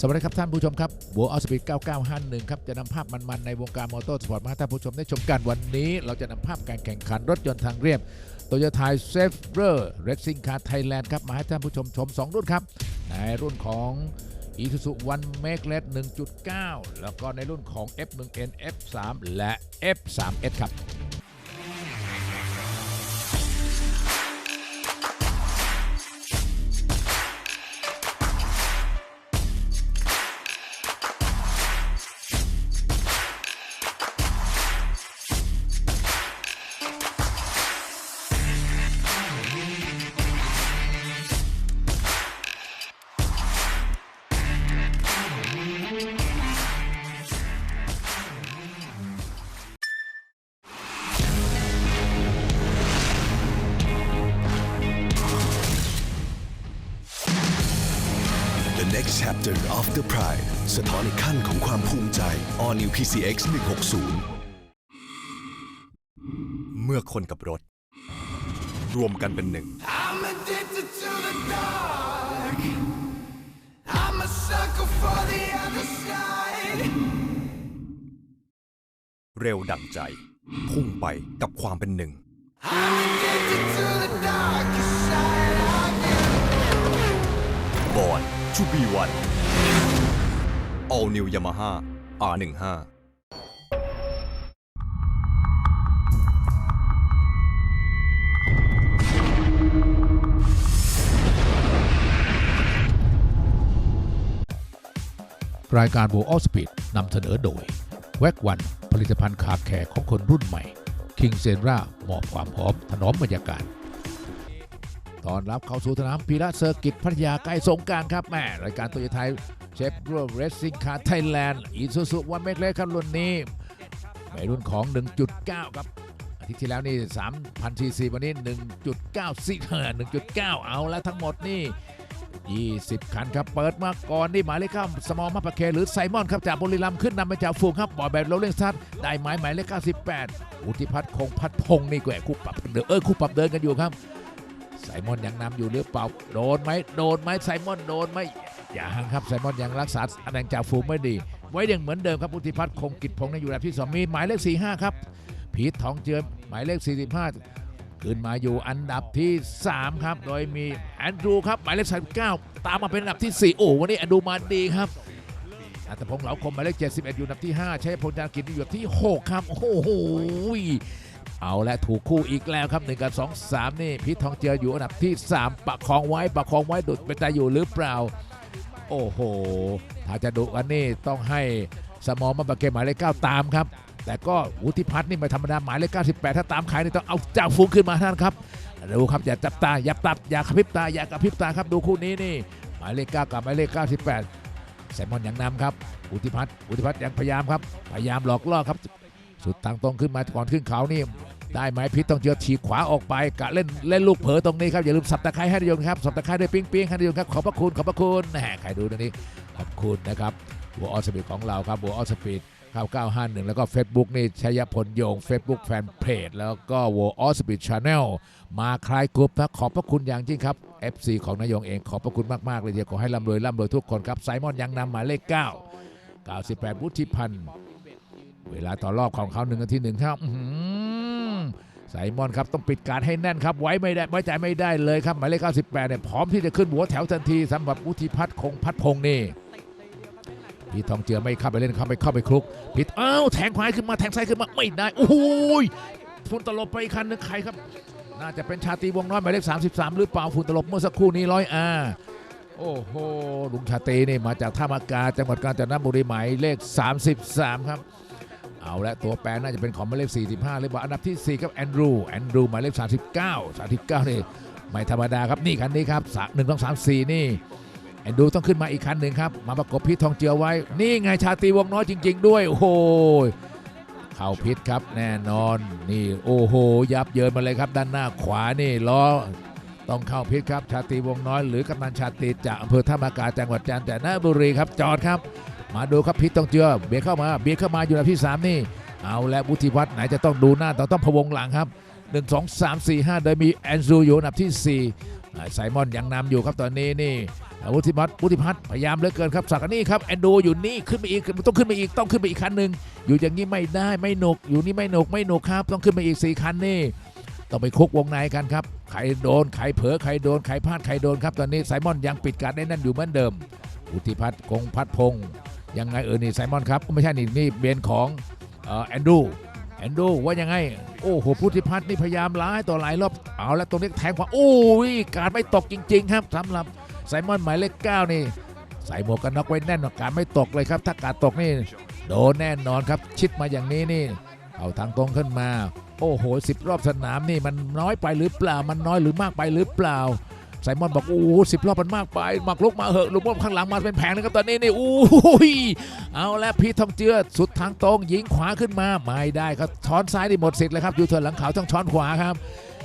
สวัสดีครับท่านผู้ชมครับบัวออสปีด9951 ครับ จะนำภาพมัน ๆ ในวงการมอเตอร์สปอร์ตมาให้ท่านผู้ชมได้ชมกันวันนี้ เราจะนำภาพการแข่งขันรถยนต์ทางเรียบโตโยต้าเซฟเรอร์เร c ซิ่งคาร์ไทยแลนด์ครับ มาให้ท่านผู้ชมชม 2 รุ่นครับ ในรุ่นของ Isuzu One Make Red 1.9 แล้วก็ในรุ่นของ F1N F3 และ F3S ครับ next chapter of the pride สะท้อนอีกขั้นของความภูมิใจ All New PCX 160 เมื่อคนกับรถ รวมกันเป็นหนึ่ง I'm addicted to the dark. I'm a sucker for the other side. เร็วดั่งใจ พุ่งไปกับความเป็นหนึ่ง I'm addicted to the darker All New Yamaha R15 รายการโบออสปีดนำเสนอโดย แว็กวันผลิตภัณฑ์ขาแขกของคนรุ่นใหม่คิงเซนรามอบความหอมถนอมบรรยากาศ ตอนรับเข้าสู่สนามพีระเซอร์กิตพัทยาใกล้สงการครับแม่รายการตโยต้าเชฟโรเรสซิ่งคาร์ไทยแลนด์อีซูซูวันเมกเล็กครับรุ่นนี้ในรุ่นของ 1.9 ครับอาทิตย์ที่แล้วนี่3,000ซีซีวันนี้ 1.9ซี1.9 เอาแล้วทั้งหมดนี่20 คันครับ เปิดมาก่อนนี่หมายเลขเก้าสมอมาปะเคหรือไซมอนครับ จากบุรีรัมย์ขึ้นนำไปจากฝูงครับบอยแบบโรเลงสตาร์ทได้หมายหมายเลข 98 อุทิพัฒน์คงพัฒน์พงนี่แกคู่ปรับเดินเออคู่ปรับเดินกันอยู่ครับ ไซมอนยังนำอยู่หรือเปล่า โดนไหมโดนไหมไซมอนโดนไหมอยังครับไซมอนยังรักษาตำแหน่งจากฝูงไม่ดี ไว้ยังเหมือนเดิมครับอุทิพัฒน์คงกิจพงศ์ในอยู่อันดับที่สองมีหมายเลข45 ครับพีททองเจือหมายเลข 45 ขึ้นมาอยู่อันดับที่ 3 ครับ โดยมีแอนดรูครับหมายเลข39ตามมาเป็นอันดับที่ 4 โอ้วันนี้แอนดรูมาดีครับอัตพงษ์เหลาคมหมายเลข71 อยู่อันดับที่ 5 ใช้พลจารกิจอยู่อันดับที่ 6 ครับ โอ้โห เอาและถูกคู่อีกแล้วครับ1กับ2 3 นี่พีททองเจืออยู่อันดับที่ 3 ประคองไว้ประคองไว้ดุดเป็นตาอยู่หรือเปล่า โอ้โห ถ้าจะดุกันนี่ต้องให้สมองมาบาเกมหมายเลข9ตามครับ แต่ก็วุฒิพัฒน์นี่ไม่ธรรมดาหมายเลข98 ถ้าตามขายนี่ต้องเอาเจ้าฟูงขึ้นมาท่านครับดูครับอย่าจับตาอย่าตับอย่ากระพริบตาอย่ากระพริบตาครับดูคู่นี้นี่ หมายเลข9กับหมายเลข98แซมมอนยังนำครับวุฒิพัฒน์วุฒิพัฒน์ยังพยายามครับพยายามหลอกล่อครับสุดทางตรงขึ้นมาก่อนขึ้นเขานี่ ได้ไหมพิษต้องเจอฉีกขวาออกไปกะเล่นเล่นลูกเผลอตรงนี้ครับอย่าลืมสับตะไคร้ให้ได้ยนครับสับตะไคร้ด้วยปิ้งปิ้งให้ได้ยนครับขอบพระคุณขอบพระคุณแหมใครดูตรงนี้ขอบคุณนะครับบัวออสปีดของเราครับบัวออสปีด9951 แล้วก็ Facebook นี่ชัยพลโยง Facebook แฟนเพจแล้วก็วัวออสปีดชาแนลมาคลายกรุ๊ปนะขอบพระคุณอย่างยิ่งครับ FC ของนายงเองขอบพระคุณมาก ๆ เลยเดียวขอให้ร่ำรวยร่ำรวยทุกคนครับไซมอนยังนำหมายเลข 9 98วุฒิพันธ์เวลาต่อรอบของเขาหนึ่งนาทีหนึ่งครับอื้อหือ ไซมอนครับต้องปิดการดให้แน่นครับไว้ไม่ได้ไว้ใจไม่ได้เลยครับหมายเลข98เนี่ยพร้อมที่จะขึ้นหัวแถวทันทีสำหรับวุฒิพัฒน์คงพัฒพงศ์นี่พี่ทองเจือไม่เข้าไปเล่นเข้าไปเข้าไปคลุกผิดอ้าวแทงขวาขึ้นมาแทงซ้ายขึ้นมาไม่ได้โอ้โหยฝุ่นตลบไปคันนึงใครครับ น่าจะเป็นชาตีวงน้อยหมายเลข33 หรือเปล่าฝุ่นตลบเมื่อสักครู่นี้ร้อยอาโอ้โหลุงชาตีนี่มาจากท่ามากาจังหวัดกาญจนบุรีหมายเลข 33 ครับ เอาละตัวแปรน่าจะเป็นของหมายเลข 45หรือเปล่าอันดับที่ 4 ครับแอนดรูแอนดรูหมายเลข 39 39นี่ไม่ธรรมดาครับนี่คันนี้ครับ1 2 3 4นี่แอนดรูต้องขึ้นมาอีกคันหนึ่งครับมาประกบพิษทองเจือไว้ นี่ไงชาตีวงน้อยจริง ๆ ด้วยโอ้โหเข้าพิษครับแน่นอนนี่โอ้โห ยับเยินมาเลยครับ ด้านหน้าขวานี่ล้อต้องเข้าพิษครับ ชาตรีวงน้อยหรือกำนันชาตรีจากอำเภอท่ามากาจังหวัดกาญจนบุรีครับจอดครับ มาดูครับพิษต้องเจือเบียดเข้ามาเบียดเข้ามาอยู่อันที่ 3 นี่ เอาและวุฒิวัฒน์ไหนจะต้องดูหน้าต้องต้องพวงหลังครับ 1 2 3 4 5 โดยมีแอนซูอยู่อันดับที่4อ่าไซมอนยังนำอยู่ครับตอนนี้นี่วุฒิพัฒน์วุฒิพัฒน์พยายามเหลือเกินครับสักอันนี้ครับแอนดูอยู่นี่ขึ้นไปอีกต้องขึ้นไปอีกต้องขึ้นไปอีกคันหนึ่งอยู่อย่างนี้ไม่ได้ไม่หนุกอยู่นี่ไม่หนุกไม่หนุกครับ ต้องขึ้นไปอีกสี่คันนี่ต้องไปคุกวงในกันครับใครโดนใครเผลอใครโดนใครพลาดใครโดนครับตอนนี้ไซมอนยังปิดการได้แน่นอยู่เหมือนเดิมวุฒิพัฒน์คงพัฒพงษ์ ยังไงเออนี่ไซมอนครับไม่ใช่นี่นี่เบนของแอนดูแอนดูว่ายังไง โอ้โหพุทธิพัฒน์นี่พยายามร้ายต่อหลายรอบเอาแล้วตรงนี้แทงขวาโอ้ยการไม่ตกจริง ๆ ครับสำหรับไซมอนหมายเลขเก้านี่ใส่หมวกกันน็อกไว้แน่นการไม่ตกเลยครับ ถ้าการตกนี่โดนแน่นอนครับ ชิดมาอย่างนี้นี่ เอาทางตรงขึ้นมา โอ้โหสิบรอบสนามนี่มันน้อยไปหรือเปล่ามันน้อยหรือมากไปหรือเปล่า ไซมอนบอกโอ้โหสิบรอบมันมากไปหมักลุกมาเหอะลุกว่าข้างหลังมาเป็นแผงนะครับตอนนี้นี่โอ้ยเอาแล้วพีททองเจือสุดทางตรงยิงขวาขึ้นมาไม่ได้ครับช้อนซ้ายนี่หมดสิทธิ์เลยครับยูเทิร์นหลังเขาต้องช้อนขวาครับ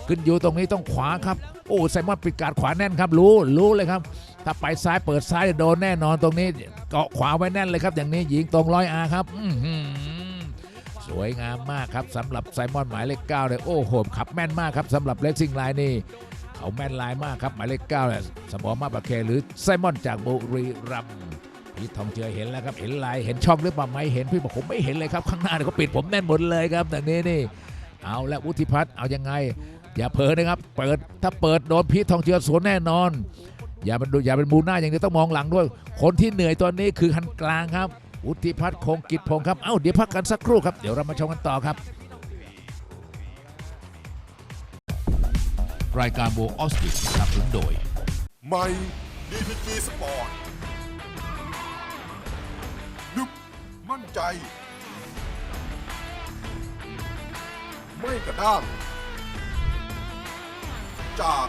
ขึ้นอยู่ตรงนี้ต้องขวาครับโอ้ไซมอนปิดการดขวาแน่นครับรู้รู้เลยครับ ถ้าไปซ้ายเปิดซ้ายโดนแน่นอนตรงนี้เกาะขวาไว้แน่นเลยครับ อย่างนี้ยิงตรงร้อยอาครับสวยงามมากครับสำหรับไซมอนหมายเลขเก้าเลยโอ้โหขับแม่นมากครับสำหรับเลสซิ่งไลน์นี่ เขาแม่นไลน์มากครับหมายเลขเก้าเนี่ยสมอมาบาเคหรือไซมอนจากบุรีรัมย์พี่ทองเจอเห็นแล้วครับเห็นลายเห็นช่องหรือเปล่าไม่เห็นพี่บอกผมไม่เห็นเลยครับข้างหน้าเนี่ยเขาปิดผมแน่นหมดเลยครับแต่นี้นี่เอาและวุฒิพัฒน์เอายังไง อย่าเผลอนะครับ เปิดถ้าเปิดโดนพีททองเจือสวนแน่นอน อย่าเป็นดูอย่าเป็นมูหน้าอย่างเดียวต้องมองหลังด้วย คนที่เหนื่อยตอนนี้คือคันกลางครับวุฒิพัฒน์คงกิจพงศ์ครับเอ้าเดี๋ยวพักกันสักครู่ครับเดี๋ยวเรามาชมกันต่อครับ รายการโบออสติสนับสนุนโดย ใหม่ DPG Sport นึกมั่นใจ ไม่กระด้างจาก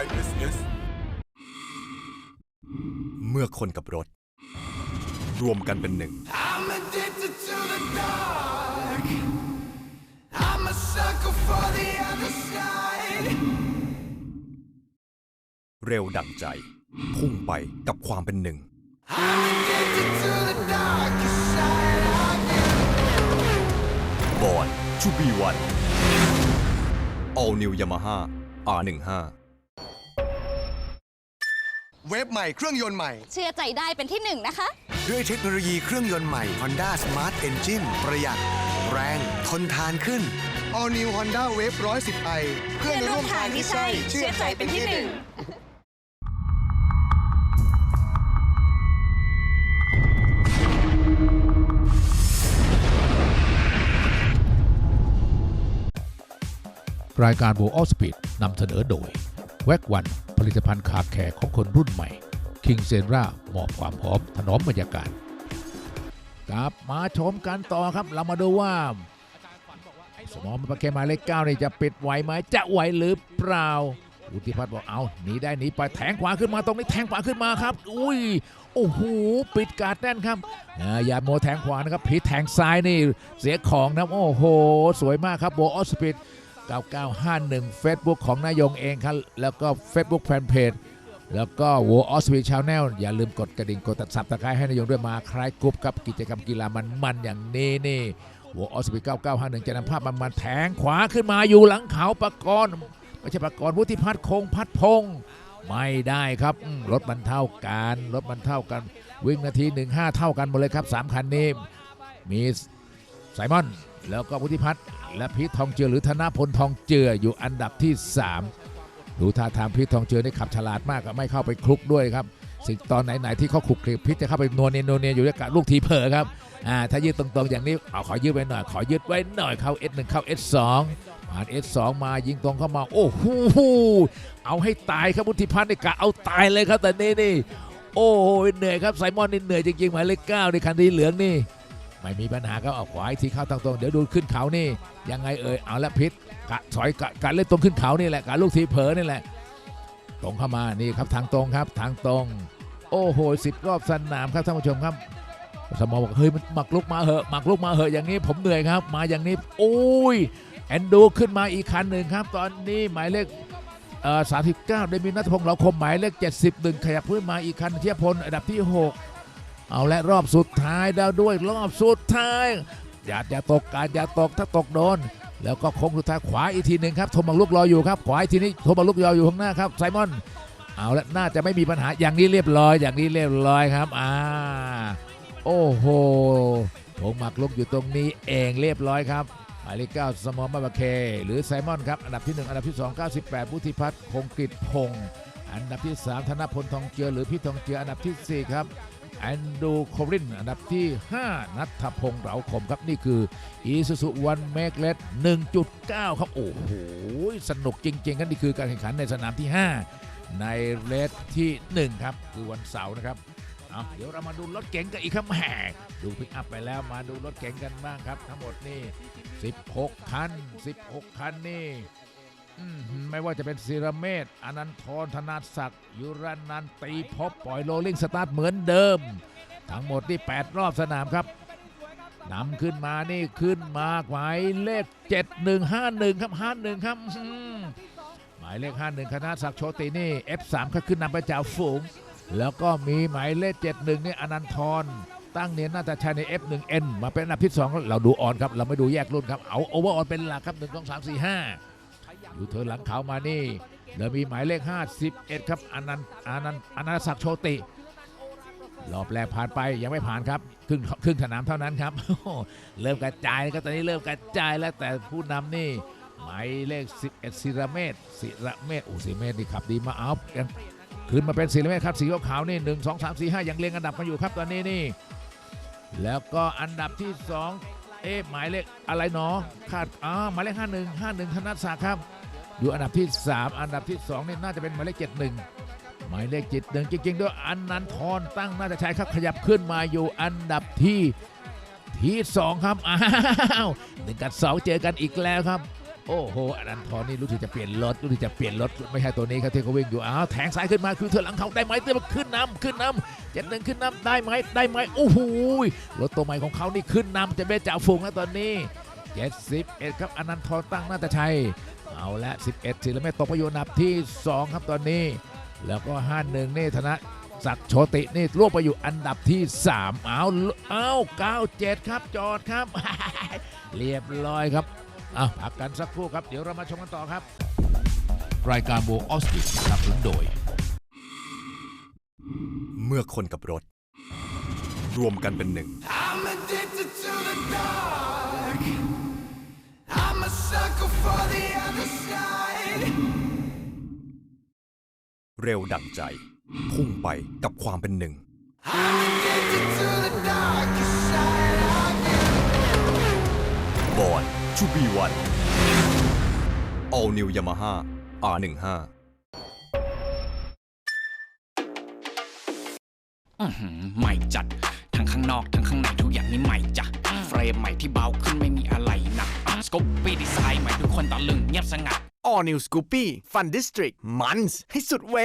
YSS เมื่อคนกับรถ รวมกันเป็นหนึ่ง I'm addicted to the dark. I'm a sucker for the other side. เร็วดั่งใจ พุ่งไปกับความเป็นหนึ่ง I'm addicted to the dark side of you. บอลชูบีวัน All New Yamaha R15 เว็บใหม่เครื่องยนต์ใหม่ เชื่อใจได้เป็นที่หนึ่งนะคะ ด้วยเทคโนโลยีเครื่องยนต์ใหม่ Honda Smart Engine ประหยัด แรง ทนทานขึ้น All New Honda Wave 110i เพื่อนร่วมทางที่ใช่ เชื่อใจเป็นที่หนึ่ง รายการโบออสปีดนำเสนอโดยแวกวันผลิตภัณฑ์คาแคร์ของคนรุ่นใหม่คิงเซนราหมอบความหอมถนอมบรรยากาศกลับมาชมกันต่อครับ เรามาดูว่า สมอมประเกมาเลขเก้านี่จะปิดไหวไหมจะไหวหรือเปล่าอุทิพัฒน์บอกเอาหนีได้หนีไปแทงขวาขึ้นมาตรงนี้แทงขวาขึ้นมาครับ อุ้ยโอ้โหปิดการดแน่นครับอย่าโมแทงขวานะครับพีแทงซ้ายนี่เสียของนะโอ้โห สวยมากครับโบออสปีด 9951 Facebook ของนายงเองครับ แล้วก็ Facebook Fanpage แล้วก็ w o r o s p i Channel อย่าลืมกดกระดิ่งกดตัดสับตะไคร้ให้นายงด้วยมาคล้ายกรุ๊ปครับกิจกรรมกีฬามันมันอย่างนี้นี่ w o r o s p i 9951 จะนำภาพมันมาแทงขวาขึ้นมาอยู่หลังเขาปะกรณ์ไม่ใช่ปะกรณ์วุฒิพัฒน์คงพัฒพงศ์ไม่ได้ครับรถมันเท่ากันรถมันเท่ากัน วิ่งนาที 15 เท่ากันหมดเลยครับ3คันนี้มีไซมอน แล้วก็วุฒิพัฒน์และพีททองเจือหรือธนพลทองเจืออยู่อันดับที่ 3 ดูท่าทางพีททองเจือนี่ขับฉลาดมากอะไม่เข้าไปคลุกด้วยครับสิ่งตอนไหนๆที่เขาคลุกคลิกพีทจะเข้าไปนวลเนียนวลเนียอยู่ด้วยกับลูกทีเผลอครับอ่าถ้ายืดตรงๆอย่างนี้เอาขอยืดไว้หน่อย ขอยืดไว้หน่อยเข้า S1 เข้า S2 ผ่าน S2 มายิงตรงเข้ามา โอ้โหเอาให้ตายครับวุฒิพัฒน์นี่กะเอาตายเลยครับแต่นี่นี่โอ้โหเหนื่อยครับไซมอนนี่เหนื่อยจริงๆหมายเลขเก้าในคันที่เหลืองนี่ ไม่มีปัญหาครับเอาขวาทีเข้าทางตรงเดี๋ยวดูขึ้นเขานี่ยังไงเอ่ยเอาละพิษกะถอยกะการเล่นตรงขึ้นเขานี่แหละกะลูกทีเผลอนี่แหละ ตรงเข้ามานี่ครับทางตรงครับทางตรง โอ้โหสิบรอบสนามครับท่านผู้ชมครับ สมองบอกเฮ้ยมันหมักลุกมาเหอะหมักลุกมาเหอะอย่างนี้ผมเหนื่อยครับ มาอย่างนี้โอ้ยแอนดูขึ้นมาอีกคันหนึ่งครับ ตอนนี้หมายเลขเอ่อ39ได้มีนัทพงศ์เหลาคมหมายเลข71ขยับขึ้นมาอีกคันเทียบพลอันดับที่6 เอาและรอบสุดท้ายแล้วด้วยรอบสุดท้าย อย่าอย่าตกการอย่าตกถ้าตกโดน แล้วก็โค้งสุดท้ายขวาอีกทีหนึ่งครับโทมักลุกรออยู่ครับขวาอีกทีนี้โทมักลุกรออยู่ข้างหน้าครับไซมอน เอาละน่าจะไม่มีปัญหาอย่างนี้เรียบร้อย อย่างนี้เรียบร้อยครับอ่าโอ้โหผงหมักลุกอยู่ตรงนี้เองเรียบร้อยครับหมายเลข9สมอลมาบาเค หรือไซมอนครับ อันดับที่ 1 อันดับที่ 2 98พุทธิพัฒน์คงกฤษพงศ์อันดับที่ 3 ธนพลทองเจือหรือพี่ทองเจืออันดับทีสี่4 ครับ แอนดูโครินอันดับที่ 5 นัทพงศ์เหลาคมครับนี่คืออีซูซูวันเมกเลส1.9 ครับ โอ้โห สนุกจริงๆกันนี่คือการแข่งขันในสนามที่ 5 ในเลสที่ 1 ครับ คือวันเสาร์นะครับเอาเดี๋ยวเรามาดูรถเก๋งกันอีกครับแหมดูพิกอัพไปแล้วมาดูรถเก๋งกันบ้างครับ ทั้งหมดนี่ 16 คัน 16 คันนี่ อื้อหือไม่ว่าจะเป็นศิรเมธอนันทรธนาศักดิ์ยุรนันท์ตีพบปล่อยโรลลิ่งสตาร์ทเหมือนเดิม ทั้งหมดนี่ 8 รอบสนามครับนำขึ้นมานี่ขึ้นมาหมายเลข 7151 ครับ 51 ครับอื้อหือหมายเลข 51 คณะศักดิ์โชตินี่ F3 ก็ขึ้นนำไปจาฝูง แล้วก็มีหมายเลข 71 นี่อนันทรตั้งเนียนน่าจะใช้ใน F1N มาเป็นอันดับที่2เราดูออนครับ เราไม่ดูแยกรุ่นครับ เอาโอเวอร์ออนเป็นหลักครับ 1 2 3 4 5 อยู่เธอหลังเขามานี่แล้วมีหมายเลข 51 ครับอนันต์อนันต์อนันตศักดิ์โชติรอบแรกผ่านไปยังไม่ผ่านครับครึ่งครึ่งสนามเท่านั้นครับเริ่มกระจายครับตอนนี้เริ่มกระจายแล้วแต่ผู้นำนี่หมายเลข 11ศิระเมธศิระเมธโอ้ศิระเมธนี่ขับดีมาเอายังขึ้นมาเป็นศิระเมธครับสีขาวนี่1 2 3 4 5ยังเรียงอันดับกันอยู่ครับตอนนี้นี่ แล้วก็อันดับที่2เอ๊ะหมายเลขอะไรหนอคาดอ่าหมายเลข51 51ธนศักดิ์ครับ อยู่อันดับที่ 3 อันดับที่2นี่น่าจะเป็นหมายเลข71หมายเลข71จริงๆด้วยอันนันทรตั้งน่าจะใช้ครับขยับขึ้นมาอยู่อันดับที่ที่สองครับอ้าวหนึ่งกับสองเจอกันอีกแล้วครับ โอ้โหอันนันทรนี่รู้สึกจะเปลี่ยนรถรู้สึกจะเปลี่ยนรถไม่ใช่ตัวนี้ครับที่เขาวิ่งอยู่อ้าวแทงซ้ายขึ้นมาคือเธอหลังเขาได้ไหมเตือนขึ้นนำขึ้นนำเจ็ดหนึ่งขึ้นนำได้ไหมได้ไหมโอ้โหรถตัวใหม่ของเขานี่ขึ้นนำจะเป็นจ่าฝูงแล้วตอนนี้เจ็ดสิบเอ็ดครับอนันทรตั้งน่าจะใช่ เอาละ 11ศิลเมตรตกไปอยู่อันดับที่ 2 ครับตอนนี้ แล้วก็ 51 นี่ธนศักดิ์โชตินี่ล่วงไปอยู่อันดับที่ 3 เอาเอา97 ครับจอดครับ เรียบร้อยครับอะพักกันสักครู่ครับ เดี๋ยวเรามาชมกันต่อครับ รายการโบออสติสสนับสนุนโดย เมื่อคนกับรถ รวมกันเป็นหนึ่ง I'm addicted to the dark. เร็วดั่งใจ พุ่งไปกับความเป็นหนึ่ง I'm addicted to the dark side of you. บอลชูบีวัน All New Yamaha R15 อื้อหือใหม่จัด ทั้งข้างนอก ทั้งข้างในทุกอย่างนี่ใหม่จ้ะ เฟรมใหม่ที่เบาขึ้นไม่มีอะไรหนัก สกูปปี้ดีไซน์ใหม่ทุกคนตะลึงเงียบสงัด All New Scoopy Fun District มันส์ให้สุดเว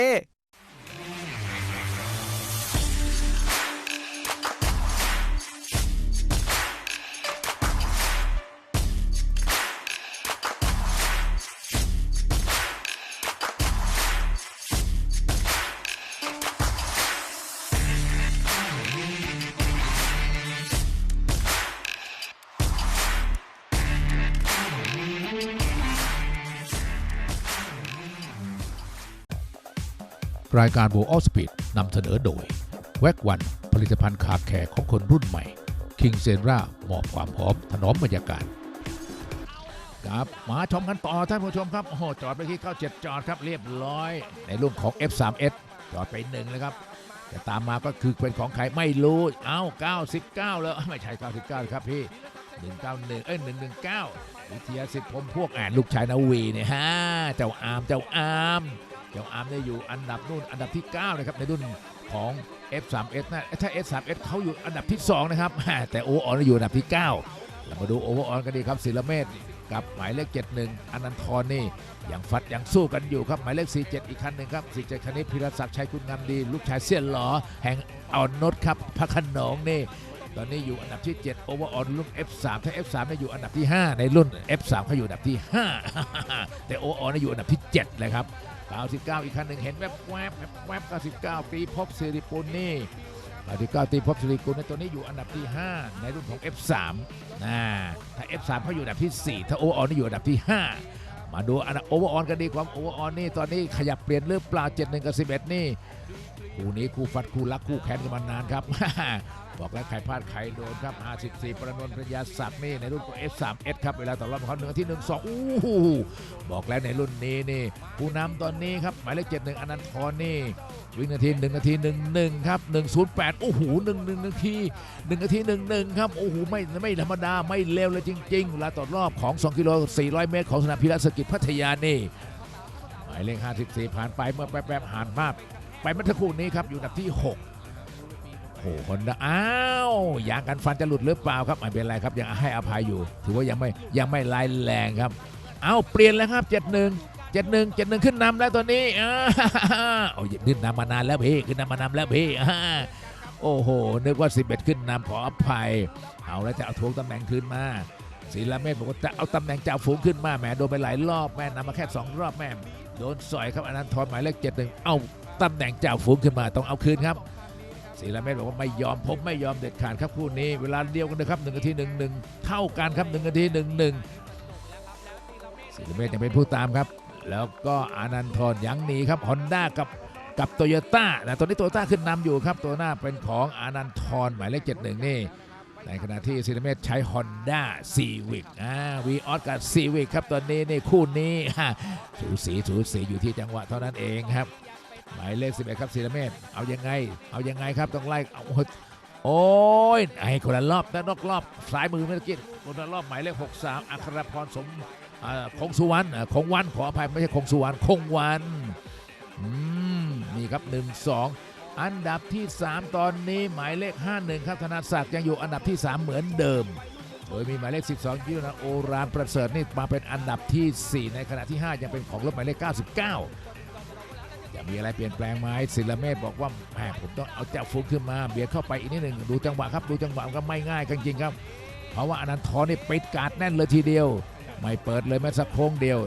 รายการโบออสปีดนำเสนอโดยแวกวันผลิตภัณฑ์คาแคร์ของคนรุ่นใหม่คิงเซนราหมอบความหอมถนอมบรรยากาศครับมาชมกันต่อท่านผู้ชมครับ โอ้โห จอดไปที่เข้าเจ็ดจอดครับเรียบร้อย ในรุ่นของ F3S จอดไปหนึ่งเลยครับแต่ตามมาก็คือเป็นของใครไม่รู้ เอ้า 99 แล้วไม่ใช่ 99 ครับพี่ 191 เอ้ย 119 วิทยาสิทธิ์ผมพวกอ่านลูกชายนาวีเนี่ยฮะ เจ้าอาม เจ้าอาม เจ้าอาร์มเนี่ยอยู่อันดับนู่นอันดับที่9นะครับในรุ่นของ F3S นะถ้า S3S เขาอยู่อันดับที่ 2 นะครับ แต่โอออนอยู่อันดับที่ 9 เรามาดูโอเวอร์ออนกันดีครับศิลเมธกับหมายเลข 71 อนันทรนี่ยังฟัดยังสู้กันอยู่ครับ หมายเลข 47 อีกคันหนึ่งครับ 47 คันนี้พิรศักดิ์ชัยคุณงามดี ลูกชายเสี้ยนหลอแห่งอ่อนนดครับพระขนงนี่ตอนนี้อยู่อันดับที่7 o v e r a l l รุ่น F3 ถ้า F3 เนี่ยอยู่อันดับที่ 5 ในรุ่น F3 เขาอยู่อันดับที่ 5 แต่ Overall เนี่ยอยู่อันดับที่7เลยครับ 99 อีกคันหนึ่งเห็นแวบแวบแวบแวบ99 ตีพบสิริปุลนี่99ตีพบสิริปุลในตัวนี้อยู่อันดับที่ 5 ในรุ่นของ F3 นะถ้า F3 เขาอยู่อันดับที่ 4 ถ้าโอเวอร์ออนี่อยู่อันดับที่ 5 มาดูอันโอเวอร์ออนกันดีความโอเวอร์ออนนี่ตอนนี้ขยับเปลี่ยนหรือเปล่า71 กับ 11 นี่ คู่นี้คู่ฟัดคู่รักคู่แค้นกันมานานครับ บอกแล้วใครพลาดใครโดนครับ 54 ประนนท์ปริญญาศักดิ์นี่ในรุ่น F3S ครับ เวลาต่อรอบเขาหนึ่งที่ 1 2อู้หูบอกแล้วในรุ่นนี้นี่ ผู้นำตอนนี้ครับ หมายเลข71อนันทรนี่วิ่งนาที1นาที11ครับ108โอ้โห1 1นาที1นาที11ครับโอ้โหไม่ไม่ธรรมดาไม่เลวเลยจริงๆเวลาต่อรอบของ2กิโล400 เมตร ของสนามพิรัสกิจพัทยานี่หมายเลข54 ผ่านไปเมื่อแป๊บๆผ่านมา ไปเมื่อสักครู่นี้ครับอยู่อันดับที่ 6 โอ้โหคนะอ้าวยางกันฟันจะหลุดหรือเปล่าครับไม่เป็นไรครับยังให้อภัยอยู่ ถือว่ายังไม่ยังไม่ร้ายแรงครับเอาเปลี่ยนแล้วครับ 71 71 71 ขึ้นนำแล้วตอนนี้อ้าโอ้ยขึ้นนำมานานแล้วพี่ขึ้นนำมานานแล้วพี่โอ้โหนึกว่า 11 ขึ้นนำขออภัย เอาแล้วจะเอาทวงตำแหน่งคืนมาศิลาเมธบอกว่าจะเอาตำแหน่งจ่าฝูงขึ้นมาแหมโดนไปหลายรอบแม่นำมาแค่ 2 รอบแม่โดนสอยครับอนันทรหมายเลข71เอา ตำแหน่งจ่าฝูงขึ้นมาต้องเอาคืนครับศิลาเมธบอกว่าไม่ยอมผมไม่ยอมเด็ดขาดครับคู่นี้ เวลาเดียวกันนะครับหนึ่งนาทีหนึ่งหนึ่งเท่ากันครับหนึ่งนาทีหนึ่งหนึ่งศิลาเมธยังเป็นผู้ตามครับ แล้วก็อานันทรยังหนีครับฮอนด้ากับกับโตโยต้านะตอนนี้โตโยต้าขึ้นนำอยู่ครับ ตัวหน้าเป็นของอานันทรหมายเลข71นี่ในขณะที่ศิลาเมธใช้ Honda Civic อ่าวีออสกับ Civic ครับตอนนี้นี่คู่นี้ฮะสูสีสูสีอยู่ที่จังหวะเท่านั้นเองครับ หมายเลข11ครับศิลเมธเอายังไง เอายังไงครับต้องไล่เอาโอ้ยไอ้คนละรอบแต่นอกรอบซ้ายมือเมื่อกี้คนละรอบหมายเลข 63 อัครพรสมคงสุวรรณคงวันขออภัยไม่ใช่คงสุวรรณคงวันอืมนี่ครับ 1 2 อันดับที่ 3 ตอนนี้หมายเลข 51 ครับธนาศักดิ์ยังอยู่อันดับที่ 3 เหมือนเดิม โดยมีหมายเลข 12ยุทธนาโอรานประเสริฐนี่มาเป็นอันดับทีสี่4 ในขณะที่ 5 ยังเป็นของรถหมายเลข 99 จะมีอะไรเปลี่ยนแปลงไหมศิลเมธบอกว่าแหมผมต้องเอาเจ้าฟุกขึ้นมา เบียดเข้าไปอีกนิดหนึ่งดูจังหวะครับดูจังหวะก็ไม่ง่ายจริงครับ เพราะว่าอนันทรนี่ปิดการ์ดแน่นเลยทีเดียว ไม่เปิดเลยแม้สักโค้งเดียว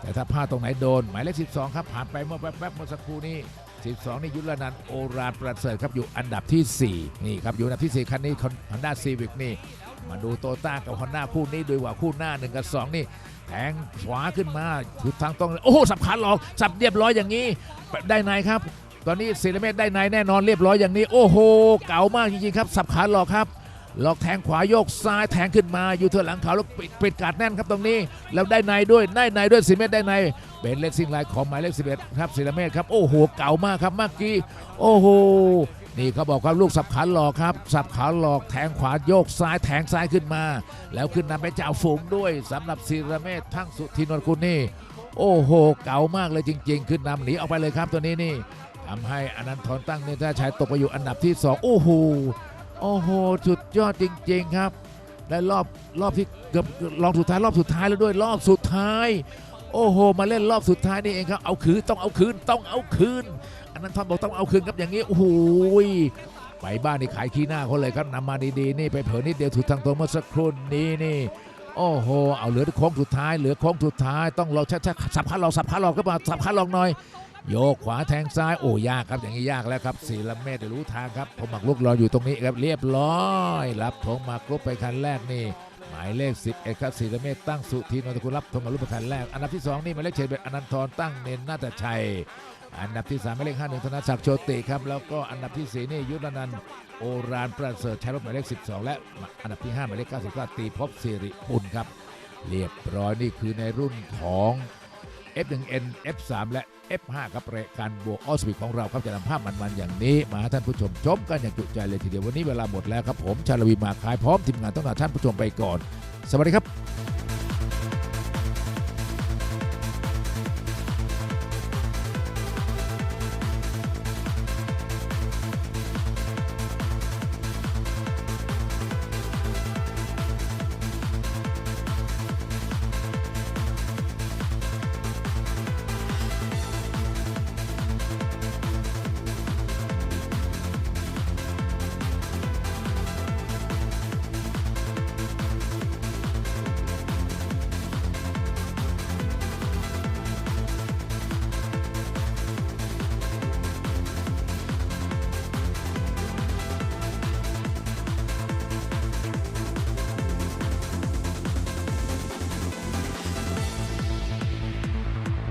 แต่ถ้าพลาดตรงไหนโดน หมายเลข 12 ครับ ผ่านไปเมื่อแป๊บๆเมื่อสักครู่นี้ 12 นี่ยุทธนันโอราประเสริฐครับอยู่อันดับทีสี่4 นี่ครับอยู่อันดับทีสี่4 คันนี้ฮอนด้าซีวิกนี่ มาดูโตต้ากับฮอนด้าคู่นี้ดูว่าคู่หน้า1กับ2นี่แทงขวาขึ้นมาคือทางตรงโอ้โหสับขาหลอกสับเรียบร้อยอย่างนี้ได้ในครับ ตอนนี้ศิลเมธได้ในแน่นอนเรียบร้อยอย่างนี้ โอ้โหเก๋ามากจริงๆครับ สับขาหลอกครับหลอกแทงขวาโยกซ้ายแทงขึ้นมาอยู่เทือหลังเขาแล้วปิดปิดการดแน่นครับตรงนี้ แล้วได้ในด้วยได้ในด้วยศิเมธได้ในเป็นเลสซิ่งไลน์ของหมายเลข11ครับศิเมธครับโอ้โหเก๋ามากครับเมื่อกี้โอ้โห นี่เขาบอกว่าลูกสับขาหลอกครับ สับขาหลอกแทงขวาโยกซ้ายแทงซ้ายขึ้นมา แล้วขึ้นนำไปเจ้าฝูงด้วยสำหรับศิลเมธทั้งสุทินนท์คุณนี่โอ้โห เก๋ามากเลยจริง ๆ ขึ้นนำหนีออกไปเลยครับตัวนี้นี่ทำให้อนันทรตั้งเนตราชัยตกไปอยู่อันดับที่ 2 โอ้โหโอ้โหสุดยอดจริง ๆครับได้รอบรอบที่เกือบรองสุดท้ายรอบสุดท้ายแล้วด้วยรอบสุดท้าย โอ้โห มาเล่นรอบสุดท้ายนี่เองครับ เอาคืนต้องเอาคืนต้องเอาคืน นันทรบอกต้องเอาคืนครับอย่างนี้โอ้โหไปบ้านนี่ขายขี้หน้าเขาเลยครับนำมาดีๆนี่ไปเผลอนิดเดียวถูกทางตรงเมื่อสักครู่นี้นี่โอ้โห เอาเหลือโค้งสุดท้ายเหลือโค้งสุดท้ายต้องรอชัดๆสับขาหลอกสับขาหลอกก็มาสับขาหลอกหน่อย โยกขวาแทงซ้ายโอ้ยากครับอย่างนี้ยากแล้วครับศิละเมธเดี๋ยวรู้ทางครับผมหมักลุกรออยู่ตรงนี้ครับเรียบร้อยรับธงหมากรุกไปคันแรกนี่ายเลข 11 ครับศิรเมธตั้งสุทีนนทกุลรับธงมารุปคันแรก อันดับที่ 2 นี่หมายเลขเฉดเบ็ดอนันทรตั้งเนนนาตชัย อันดับที่ 3 หมายเลข 51 ธนศักดิ์โชติครับ แล้วก็อันดับทีสี่4 นี่ยุทธนันโอรานประเสริฐใช้รถหมายเลข 12 และอันดับที่ 5 หมายเลข 99ตีพบสิริปุณครับ เรียบร้อยนี่คือในรุ่นของ F1N F3 และ F5 ครับรายการบวกออสปีของเราครับจะนำภาพมันๆอย่างนี้ มาให้ท่านผู้ชมชมกันอย่างจุใจเลยทีเดียววันนี้เวลาหมดแล้วครับผมชาลวีมาคายพร้อมทีมงานต้องลาท่านผู้ชมไปก่อน สวัสดีครับ